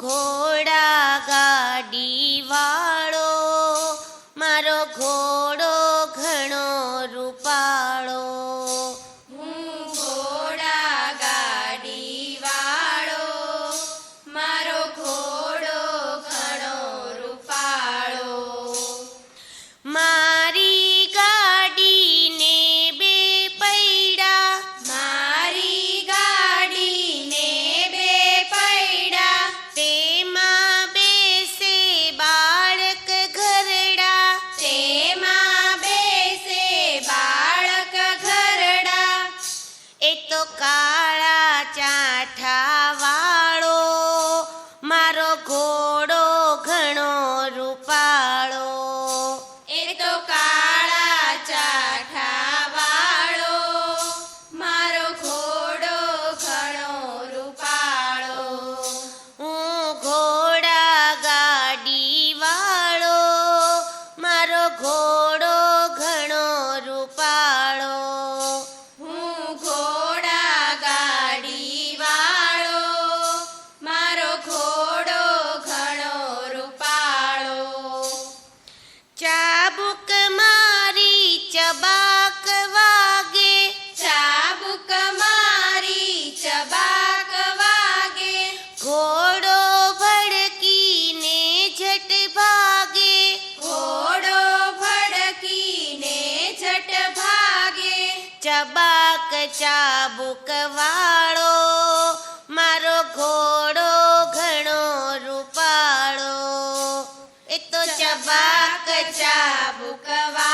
ઘોડા ગાડીવા ચાબુક ચબાક વાગે. ચાબુક મારી ચબાક વાગે. ઘોડો ભડકીને ઝટ ભાગે. ઘોડો ભડકીને ઝટ ભાગે. ચબાક ચાબુક વાળો Shabak Chabukava